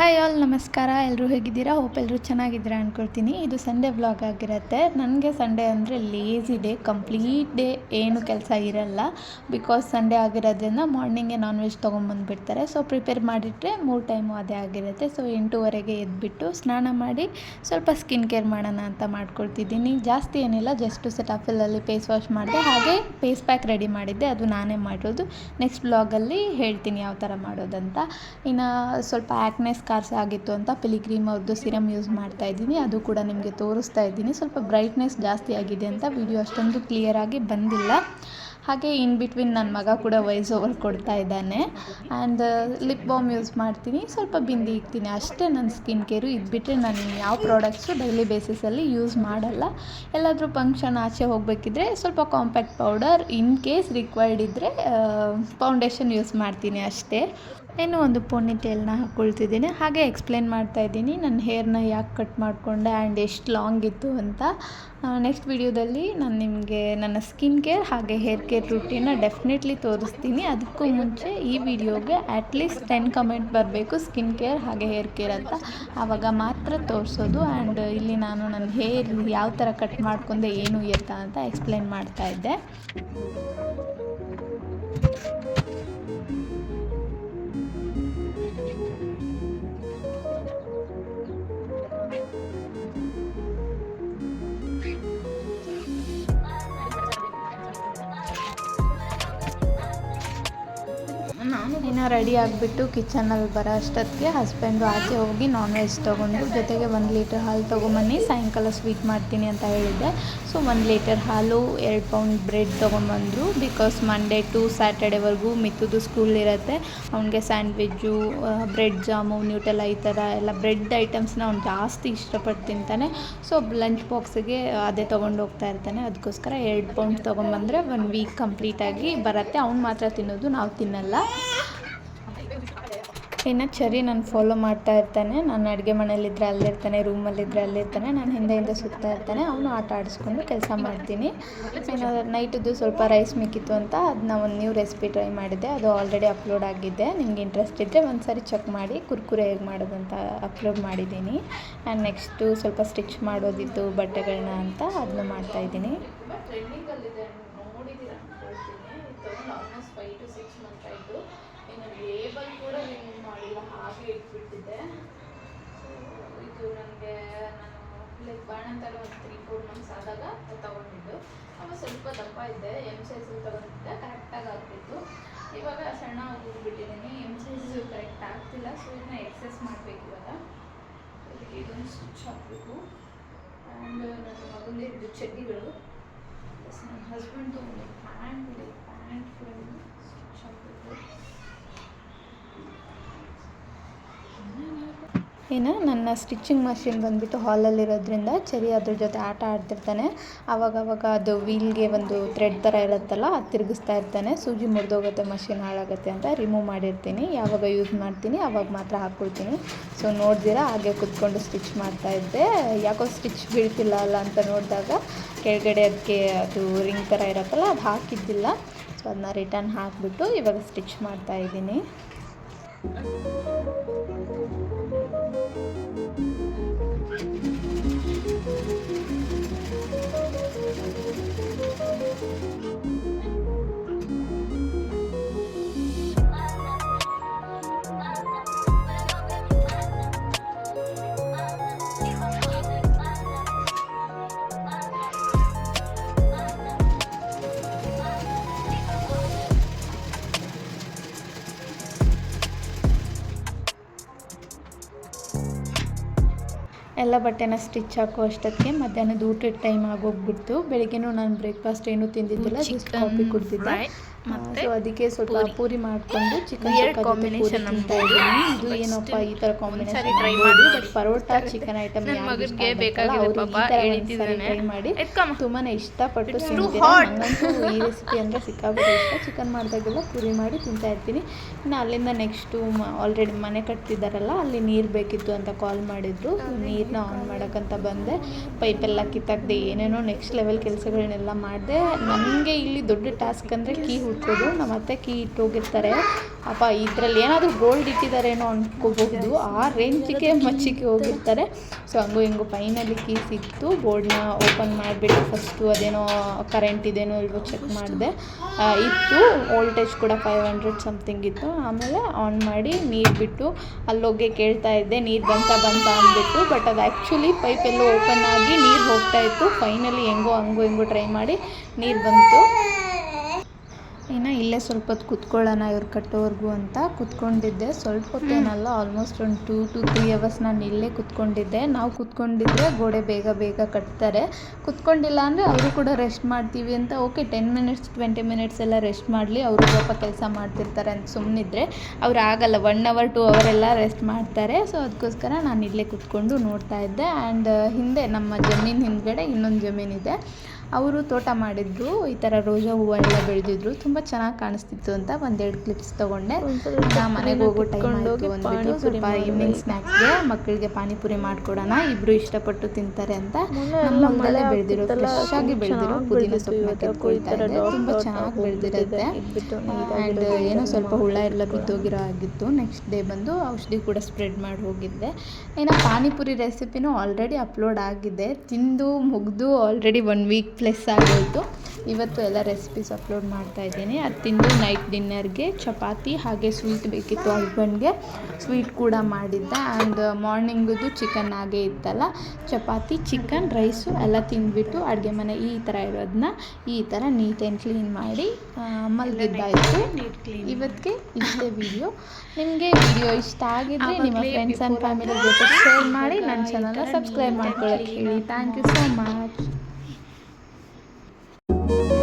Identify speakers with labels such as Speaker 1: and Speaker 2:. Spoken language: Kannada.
Speaker 1: ಹಾಯ್ ಆಲ್, ನಮಸ್ಕಾರ. ಎಲ್ಲರೂ ಹೇಗಿದ್ದೀರಾ? ಹೋಪ್ ಎಲ್ಲರೂ ಚೆನ್ನಾಗಿದ್ದೀರಾ ಅಂದ್ಕೊಳ್ತೀನಿ ಇದು ಸಂಡೇ ವ್ಲಾಗ್ ಆಗಿರುತ್ತೆ. ನನಗೆ ಸಂಡೇ ಅಂದರೆ ಲೇಸಿ ಡೇ ಕಂಪ್ಲೀಟ್ ಡೇ ಏನು ಕೆಲಸ ಇರಲ್ಲ. ಬಿಕಾಸ್ ಸಂಡೇ ಆಗಿರೋದ್ರಿಂದ ಮಾರ್ನಿಂಗೆ ನಾನ್ ವೆಜ್ ತೊಗೊಂಬಂದುಬಿಡ್ತಾರೆ. ಸೊ ಪ್ರಿಪೇರ್ ಮಾಡಿಟ್ರೆ ಮೂರು ಟೈಮು ಅದೇ ಆಗಿರುತ್ತೆ. ಸೊ ಎಂಟೂವರೆಗೆ ಎದ್ಬಿಟ್ಟು ಸ್ನಾನ ಮಾಡಿ ಸ್ವಲ್ಪ ಸ್ಕಿನ್ ಕೇರ್ ಮಾಡೋಣ ಅಂತ ಮಾಡ್ಕೊಳ್ತಿದ್ದೀನಿ. ಜಾಸ್ತಿ ಏನಿಲ್ಲ ಜಸ್ಟ್ ಸೆಟಾಫಿಲಲ್ಲಿ ಫೇಸ್ ವಾಶ್ ಮಾಡಿದೆ. ಹಾಗೆ ಫೇಸ್ ಪ್ಯಾಕ್ ರೆಡಿ ಮಾಡಿದ್ದೆ. ಅದು ನಾನೇ ಮಾಡೋದು ನೆಕ್ಸ್ಟ್ ಬ್ಲಾಗಲ್ಲಿ ಹೇಳ್ತೀನಿ ಯಾವ ಥರ ಮಾಡೋದಂತ. ಇನ್ನು ಸ್ವಲ್ಪ ಆ್ಯಕ್ನೆಸ್ ಸ್ಕಾರ್ಸ್ ಆಗಿತ್ತು ಅಂತ ಪಿಲಿಗ್ರೀಮ್ ಅವ್ರದ್ದು ಸಿರಮ್ ಯೂಸ್ ಮಾಡ್ತಾ ಇದ್ದೀನಿ. ಅದು ಕೂಡ ನಿಮಗೆ ತೋರಿಸ್ತಾ ಇದ್ದೀನಿ. ಸ್ವಲ್ಪ ಬ್ರೈಟ್ನೆಸ್ ಜಾಸ್ತಿ ಆಗಿದೆ ಅಂತ ವಿಡಿಯೋ ಅಷ್ಟೊಂದು ಕ್ಲಿಯರಾಗಿ ಬಂದಿಲ್ಲ. ಹಾಗೆ ಇನ್ ಬಿಟ್ವೀನ್ ನನ್ನ ಮಗ ಕೂಡ ವಾಯ್ಸ್ ಓವರ್ ಕೊಡ್ತಾ ಇದ್ದಾನೆ. ಆ್ಯಂಡ್ ಲಿಪ್ ಬಾಮ್ ಯೂಸ್ ಮಾಡ್ತೀನಿ. ಸ್ವಲ್ಪ ಬಿಂದಿ ಇಕ್ತೀನಿ. ಅಷ್ಟೇ ನನ್ನ ಸ್ಕಿನ್ ಕೇರು ಇದ್ಬಿಟ್ರೆ ನಾನು ಯಾವ ಪ್ರಾಡಕ್ಟ್ಸು ಡೈಲಿ ಬೇಸಿಸಲ್ಲಿ ಯೂಸ್ ಮಾಡಲ್ಲ. ಎಲ್ಲಾದರೂ ಫಂಕ್ಷನ್ ಆಚೆ ಹೋಗಬೇಕಿದ್ರೆ ಸ್ವಲ್ಪ compact powder in case required ಇದ್ದರೆ ಫೌಂಡೇಶನ್ ಯೂಸ್ ಮಾಡ್ತೀನಿ ಅಷ್ಟೇ. ಇನ್ನೂ ಒಂದು ಪೋನಿ ಟೇಲ್ನ ಹಾಕ್ಕೊಳ್ತಿದ್ದೀನಿ ಹಾಗೆ ಎಕ್ಸ್ಪ್ಲೇನ್ ಮಾಡ್ತಾ ಇದ್ದೀನಿ ನನ್ನ ಹೇರ್ನ ಯಾಕೆ ಕಟ್ ಮಾಡಿಕೊಂಡೆ ಆ್ಯಂಡ್ ಎಷ್ಟು ಲಾಂಗ್ ಇತ್ತು ಅಂತ. ನೆಕ್ಸ್ಟ್ ವಿಡಿಯೋದಲ್ಲಿ ನಾನು ನಿಮಗೆ ನನ್ನ ಸ್ಕಿನ್ ಕೇರ್ ಹಾಗೆ ಹೇರ್ ಕೇರ್ ರೂಟೀನ ಡೆಫಿನೆಟ್ಲಿ ತೋರಿಸ್ತೀನಿ. ಅದಕ್ಕೂ ಮುಂಚೆ ಈ ವಿಡಿಯೋಗೆ ಅಟ್ಲೀಸ್ಟ್ ಟೆನ್ ಕಮೆಂಟ್ ಬರಬೇಕು ಸ್ಕಿನ್ ಕೇರ್ ಹಾಗೆ ಹೇರ್ ಕೇರ್ ಅಂತ. ಆವಾಗ ಮಾತ್ರ ತೋರಿಸೋದು ಆ್ಯಂಡ್ ಇಲ್ಲಿ ನಾನು ನನ್ನ ಹೇರ್ ಯಾವ ಥರ ಕಟ್ ಮಾಡ್ಕೊಂಡೆ, ಏನು ಎತ್ತ ಅಂತ ಎಕ್ಸ್ಪ್ಲೇನ್ ಮಾಡ್ತಾ ಇದ್ದೆ. ಇನ್ನು ರೆಡಿ ಆಗಿಬಿಟ್ಟು ಕಿಚನಲ್ಲಿ ಬರೋ ಅಷ್ಟೊತ್ತಿಗೆ ಹಸ್ಬೆಂಡು ಆಚೆ ಹೋಗಿ ನಾನ್ ವೆಜ್ ತೊಗೊಂಡು ಜೊತೆಗೆ ಒಂದು ಲೀಟರ್ ಹಾಲು ತೊಗೊಂಬನ್ನಿ, ಸಾಯಂಕಾಲ ಸ್ವೀಟ್ ಮಾಡ್ತೀನಿ ಅಂತ ಹೇಳಿದ್ದೆ. ಸೊ, ಒಂದು ಲೀಟರ್ ಹಾಲು, ಎರಡು ಪೌಂಡ್ ಬ್ರೆಡ್ ತೊಗೊಂಬಂದರು. ಬಿಕಾಸ್ ಮಂಡೇ ಟು ಸ್ಯಾಟರ್ಡೇವರೆಗೂ ಮಿತ್ತುದು ಸ್ಕೂಲ್ ಇರುತ್ತೆ. ಅವನಿಗೆ ಸ್ಯಾಂಡ್ವಿಜ್ಜು ಬ್ರೆಡ್ ಜಾಮು ನ್ಯೂಟೆಲ್ಲ ಈ ಥರ ಎಲ್ಲ ಬ್ರೆಡ್ ಐಟಮ್ಸ್ನ ಅವ್ನು ಜಾಸ್ತಿ ಇಷ್ಟಪಟ್ಟು ತಿಂತಾನೆ. ಸೊ ಲಂಚ್ ಬಾಕ್ಸಿಗೆ ಅದೇ ತೊಗೊಂಡು ಹೋಗ್ತಾ ಇರ್ತಾನೆ. ಅದಕ್ಕೋಸ್ಕರ ಎರಡು ಪೌಂಡ್ ತೊಗೊಂಬಂದರೆ ಒನ್ ವೀಕ್ ಕಂಪ್ಲೀಟಾಗಿ ಬರುತ್ತೆ. ಅವ್ನು ಮಾತ್ರ ತಿನ್ನೋದು, ನಾವು ತಿನ್ನಲ್ಲ. ಇನ್ನು ಚರಿ ನಾನು ಫಾಲೋ ಮಾಡ್ತಾ ಇರ್ತಾನೆ. ನಾನು ಅಡುಗೆ ಮನೇಲಿದ್ದರೆ ಅಲ್ಲಿರ್ತಾನೆ ರೂಮಲ್ಲಿದ್ದರೆ ಅಲ್ಲಿರ್ತಾನೆ ನಾನು ಹಿಂದೆ ಹಿಂದೆ ಸುತ್ತಾ ಇರ್ತಾನೆ. ಅವನು ಆಟ ಆಡಿಸ್ಕೊಂಡು ಕೆಲಸ ಮಾಡ್ತೀನಿ. ಇನ್ನು ನೈಟದ್ದು ಸ್ವಲ್ಪ ರೈಸ್ ಮಿಕ್ಕಿತ್ತು ಅಂತ ಅದನ್ನ ಒಂದು ನ್ಯೂ ರೆಸಿಪಿ ಟ್ರೈ ಮಾಡಿದ್ದೆ ಅದು ಆಲ್ರೆಡಿ ಅಪ್ಲೋಡ್ ಆಗಿದೆ ನಿಮ್ಗೆ ಇಂಟ್ರೆಸ್ಟ್ ಇದ್ದರೆ ಒಂದು ಸಾರಿ ಚೆಕ್ ಮಾಡಿ. ಕುರ್ಕುರೆ ಹೇಗೆ ಮಾಡೋದಂತ ಅಪ್ಲೋಡ್ ಮಾಡಿದ್ದೀನಿ. ಆ್ಯಂಡ್ ನೆಕ್ಸ್ಟು ಸ್ವಲ್ಪ ಸ್ಟಿಚ್ ಮಾಡೋದಿತ್ತು ಬಟ್ಟೆಗಳನ್ನ ಅಂತ ಅದನ್ನ ಮಾಡ್ತಾ ಇದ್ದೀನಿ. Almost five to six month ಆಯಿತು. ಲೇಬಲ್ ಕೂಡ ರಿಮೂವ್ ಮಾಡಿಲ್ಲ ಹಾಗೆ ಇಟ್ಬಿಟ್ಟಿದ್ದೆ. ಇದು ನನಗೆ ನಾನು ಲೈಕ್ ಬಾಣಂತರ ಒಂದು ತ್ರೀ ಫೋರ್ ಮಂತ್ಸ್ ಆದಾಗ ತೊಗೊಂಡಿದ್ದು. ಅವಾಗ ಸ್ವಲ್ಪ ದಪ್ಪ ಇದ್ದೆ ಎಂ ಸೈಜು ತೊಗೊಂಡಿದ್ದೆ ಕರೆಕ್ಟಾಗಿ ಆಗ್ತಿತ್ತು. ಇವಾಗ ಸಣ್ಣ ಹೋಗ್ಬಿಟ್ಟಿದ್ದೀನಿ ಎಂ ಸೈಜು ಕರೆಕ್ಟ್ ಆಗ್ತಿಲ್ಲ ಸೊ ಇದನ್ನ ಎಕ್ಸಸ್ ಮಾಡಬೇಕು ಇವಾಗ. ಇದಕ್ಕೆ ಇದೊಂದು ಸ್ಟಿಚ್ ಹಾಕಬೇಕು ಆ್ಯಂಡ್ ನನ್ನ ಮಗಂದು ಚಡ್ಡಿಗಳು. ಪ್ಲಸ್ ನನ್ನ ಹಸ್ಬೆಂಡ್ದು ಒಂದು ಪ್ಯಾಂಟ್ ಇದೆ ಪ್ಯಾಂಟ್ ಸ್ಟಿಚ್ ಹಾಕಬೇಕು ಏನು ನನ್ನ ಸ್ಟಿಚಿಂಗ್ ಮಷಿನ್ ಬಂದುಬಿಟ್ಟು ಹಾಲಲ್ಲಿರೋದ್ರಿಂದ ಚರಿ ಅದ್ರ ಜೊತೆ ಆಟ ಆಡ್ತಿರ್ತಾನೆ. ಆವಾಗವಾಗ ಅದು ವೀಲ್ಗೆ ಒಂದು ಥ್ರೆಡ್ ಥರ ಇರುತ್ತಲ್ಲ, ಅದು ತಿರುಗಿಸ್ತಾ ಇರ್ತಾನೆ. ಸೂಜಿ ಮುರಿದೋಗುತ್ತೆ, ಮಷಿನ್ ಹಾಳಾಗುತ್ತೆ ಅಂತ ರಿಮೂವ್ ಮಾಡಿರ್ತೀನಿ. ಯಾವಾಗ ಯೂಸ್ ಮಾಡ್ತೀನಿ ಆವಾಗ ಮಾತ್ರ ಹಾಕ್ಕೊಳ್ತೀನಿ ಸೊ ನೋಡ್ದಿರಾ? ಹಾಗೆ ಕುತ್ಕೊಂಡು ಸ್ಟಿಚ್ ಮಾಡ್ತಾ ಇದ್ದೆ. ಯಾಕೋ ಸ್ಟಿಚ್ ಬೀಳ್ತಿಲ್ಲ ಅಲ್ಲ ಅಂತ ನೋಡಿದಾಗ ಕೆಳಗಡೆ ಅದಕ್ಕೆ ಅದು ರಿಂಗ್ ಥರ ಇರುತ್ತಲ್ಲ, ಅದು ಹಾಕಿದ್ದಿಲ್ಲ. ಸೊ ಅದನ್ನ ರಿಟರ್ನ್ ಹಾಕಿಬಿಟ್ಟು ಇವಾಗ ಸ್ಟಿಚ್ ಮಾಡ್ತಾ ಎಲ್ಲ ಬಟ್ಟೆನ ಸ್ಟಿಚ್ ಹಾಕೋ ಅಷ್ಟೊತ್ತಿಗೆ ಮಧ್ಯಾಹ್ನದ ಊಟದ ಟೈಮ್ ಆಗೋಗ್ಬಿಡ್ತು. ಬೆಳಿಗ್ಗೆನೂ ನಾನು ಬ್ರೇಕ್ಫಾಸ್ಟ್ ಏನೂ ತಿಂದಿದ್ದಿಲ್ಲ ಜಸ್ಟ್ ಕಾಫಿ ಕುಡ್ತಿದ್ದೆ ಸೊ ಅದಕ್ಕೆ ಸ್ವಲ್ಪ ಪೂರಿ. ಮಾಡ್ಕೊಂಡು ಚಿಕನ್ ಕಾಂಬಿನೇಷನ್ ಇದ್ದೀನಿ. ಇದು ಏನಪ್ಪ ಈ ಥರ ಕಾಂಬಿನೇಷನ್ ಟ್ರೈ ಮಾಡಿ. But parotta chicken item try ಮಾಡಿ. ತುಂಬಾನೇ ಇಷ್ಟಪಟ್ಟು ತಿಂತೀನಿ. ಈ ರೆಸಿಪಿ ಅಂದರೆ ಸಿಕ್ಕಾಪಟ್ಟೆ ಇಷ್ಟ. ಚಿಕನ್ ಮಾಡಿದಾಗೆಲ್ಲ ಪೂರಿ ಮಾಡಿ ತಿಂತಾ ಇರ್ತೀನಿ. ಇನ್ನು ಅಲ್ಲಿಂದ ನೆಕ್ಸ್ಟು ಆಲ್ರೆಡಿ ಮನೆ ಕಟ್ತಿದಾರಲ್ಲ ಅಲ್ಲಿ ನೀರು ಬೇಕಿತ್ತು ಅಂತ ಕಾಲ್ ಮಾಡಿದ್ರು. ನೀರನ್ನ ಆನ್ ಮಾಡೋಕ್ಕಂತ ಬಂದೆ. ಪೈಪೆಲ್ಲ ಕಿತ್ತಾಕ್ದೆ ಏನೇನೋ ನೆಕ್ಸ್ಟ್ ಲೆವೆಲ್ ಕೆಲಸಗಳನ್ನೆಲ್ಲ ಮಾಡಿದೆ. ನನಗೆ ಇಲ್ಲಿ ದೊಡ್ಡ ಟಾಸ್ಕ್ ಅಂದರೆ ಕೀ ಹುಡ್ಕೋದು ನಮ್ಮ ಅತ್ತೆ ಕೀ ಇಟ್ಟೋಗಿರ್ತಾರೆ. ಅಪ್ಪ, ಇದರಲ್ಲಿ ಏನಾದರೂ ಗೋಲ್ಡ್ ಇಟ್ಟಿದ್ದಾರೇನೋ ಅಂದ್ಕೋಬಹುದು ಆ ರೇಂಜಿಗೆ ಮಚ್ಚಿಗೆ ಹೋಗಿರ್ತಾರೆ. ಸೊ ಹಂಗೂ ಹಿಂಗೂ ಫೈನಲಿ ಕೀ ಸಿಕ್ತು. ಬೋರ್ಡ್ನ ಓಪನ್ ಮಾಡಿಬಿಟ್ಟು ಫಸ್ಟು ಅದೇನೋ ಕರೆಂಟ್ ಇದೇನೋ ಇಲ್ವೋ ಚೆಕ್ ಮಾಡಿದೆ. ಇತ್ತು. ವೋಲ್ಟೇಜ್ ಕೂಡ ಫೈವ್ ಹಂಡ್ರೆಡ್ ಸಮಥಿಂಗ್ ಇತ್ತು. ಆಮೇಲೆ ಆನ್ ಮಾಡಿ ನೀರು ಬಿಟ್ಟು ಅಲ್ಲೋಗಿ ಕೇಳ್ತಾ ಇದ್ದೆ. ನೀರು ಬಂತ ಬಂತ ಅಂದ್ಬಿಟ್ಟು ಬಟ್ ಅದು ಆ್ಯಕ್ಚುಲಿ ಪೈಪ್ ಎಲ್ಲೋ ಓಪನ್ ಆಗಿ ನೀರು ಹೋಗ್ತಾ ಇತ್ತು. ಫೈನಲಿ ಹೆಂಗೋ ಹಂಗೋ ಹಿಂಗೋ ಟ್ರೈ ಮಾಡಿ ನೀರು ಬಂತು. ಇನ್ನು ಇಲ್ಲೇ ಸ್ವಲ್ಪ ಹೊತ್ತು ಕುತ್ಕೊಳ್ಳೋಣ ಇವ್ರು ಕಟ್ಟೋವರೆಗೂ ಅಂತ ಕುತ್ಕೊಂಡಿದ್ದೆ. ಸ್ವಲ್ಪ ಹೊತ್ತೇನಲ್ಲ ಆಲ್ಮೋಸ್ಟ್ ಒಂದು ಟೂ ಟು ತ್ರೀ ಅವರ್ಸ್ ನಾನು ಇಲ್ಲೇ ಕುತ್ಕೊಂಡಿದ್ದೆ. ನಾವು ಕುತ್ಕೊಂಡಿದ್ರೆ ಗೋಡೆ ಬೇಗ ಬೇಗ ಕಟ್ತಾರೆ. ಕುತ್ಕೊಂಡಿಲ್ಲ ಅಂದರೆ ಅವರು ಕೂಡ ರೆಸ್ಟ್ ಮಾಡ್ತೀವಿ ಅಂತ okay ten minutes twenty minutes ಎಲ್ಲ ರೆಸ್ಟ್ ಮಾಡಲಿ. ಅವರು ಸ್ವಲ್ಪ ಕೆಲಸ ಮಾಡ್ತಿರ್ತಾರೆ ಅಂತ ಸುಮ್ಮನಿದ್ರೆ ಅವ್ರು ಆಗಲ್ಲ ಒನ್ ಅವರ್ ಟೂ ಅವರ್ ಎಲ್ಲ ರೆಸ್ಟ್ ಮಾಡ್ತಾರೆ. ಸೊ ಅದಕ್ಕೋಸ್ಕರ ನಾನು ಇಲ್ಲೇ ಕುತ್ಕೊಂಡು ನೋಡ್ತಾ ಇದ್ದೆ. ಆ್ಯಂಡ್ ಹಿಂದೆ ನಮ್ಮ ಜಮೀನು ಹಿಂದ್ಗಡೆ ಇನ್ನೊಂದು ಜಮೀನಿದೆ ಅವರು ತೋಟ ಮಾಡಿದ್ರು ಈ ಥರ ರೋಜಾ ಹೂವು ಎಲ್ಲ ಬೆಳೆದಿದ್ರು. ತುಂಬ ಚೆನ್ನಾಗಿ ಕಾಣಿಸ್ತಿತ್ತು ಅಂತ ಒಂದೆರಡು ಕ್ಲಿಪ್ಸ್ ತೊಗೊಂಡೆ. ಮನೆಗೆ ಹೋಗೋ ಟೈಮ್ ಆಯಿತು ಅಂದ್ಬಿಟ್ಟು ಸ್ವಲ್ಪ ಈವ್ನಿಂಗ್ ಸ್ನ್ಯಾಕ್ಸ್ಗೆ ಮಕ್ಕಳಿಗೆ ಪಾನಿಪುರಿ ಮಾಡಿಕೊಡೋಣ ಇಬ್ಬರು ಇಷ್ಟಪಟ್ಟು ತಿಂತಾರೆ ಅಂತ ನಮ್ಮ ಹೊಲದಲ್ಲೇ ಬೆಳೆದಿರೋ ಫ್ರೆಶ್ ಆಗಿ ಬೆಳೆದಿರೋ ಪುದೀನ ಸೊಪ್ಪು ಕೆತ್ಕೊಳ್ತಾ ತುಂಬ ಚೆನ್ನಾಗಿ ಬೆಳೆದಿರುತ್ತೆ ಆ್ಯಂಡ್ ಏನೋ ಸ್ವಲ್ಪ ಹುಳ ಎಲ್ಲ ಬಿದ್ದೋಗಿರೋ ಆಗಿತ್ತು. ನೆಕ್ಸ್ಟ್ ಡೇ ಬಂದು ಔಷಧಿ ಕೂಡ ಸ್ಪ್ರೆಡ್ ಮಾಡಿ ಹೋಗಿದ್ದೆ. ಏನೋ ಪಾನಿಪುರಿ ರೆಸಿಪಿನೂ ಆಲ್ರೆಡಿ ಅಪ್ಲೋಡ್ ಆಗಿದೆ. ತಿಂದು ಮುಗಿದು ಆಲ್ರೆಡಿ ಒನ್ ವೀಕ್ ಪ್ಲಸ್ ಆಗೋಯಿತು. ಇವತ್ತು ಎಲ್ಲ ರೆಸಿಪೀಸ್ ಅಪ್ಲೋಡ್ ಮಾಡ್ತಾ ಇದ್ದೀನಿ. ಅದು ತಿಂದು ನೈಟ್ ಡಿನ್ನರ್ಗೆ ಚಪಾತಿ ಹಾಗೆ ಸ್ವೀಟ್ ಬೇಕಿತ್ತು ಹಸ್ಬೆಂಡ್ಗೆ ಸ್ವೀಟ್ ಕೂಡ ಮಾಡಿದ್ದೆ. ಆ್ಯಂಡ್ ಮಾರ್ನಿಂಗದು ಚಿಕನ್ ಹಾಗೆ ಇತ್ತಲ್ಲ. ಚಪಾತಿ ಚಿಕನ್ ರೈಸು ಎಲ್ಲ ತಿಂದ್ಬಿಟ್ಟು ಅಡುಗೆ ಮನೆ ಈ ಥರ ಇರೋದನ್ನ ಈ ಥರ ನೀಟ್ ಆ್ಯಂಡ್ ಕ್ಲೀನ್ ಮಾಡಿ ಮಲಗಿದ್ದಾಯಿತು. ಇವತ್ತಿಗೆ ಇಷ್ಟೇ ವಿಡಿಯೋ ನಿಮಗೆ ವಿಡಿಯೋ ಇಷ್ಟ ಆಗಿದ್ರೆ ನಿಮ್ಮ ಫ್ರೆಂಡ್ಸ್ ಆ್ಯಂಡ್ ಫ್ಯಾಮಿಲಿ ಜೊತೆ ಶೇರ್ ಮಾಡಿ. ನನ್ನ ಚಾನಲ್ನ ಸಬ್ಸ್ಕ್ರೈಬ್ ಮಾಡ್ಕೊಳ್ಳೋಕೆ ಹೇಳಿ. Thank you so much Thank you.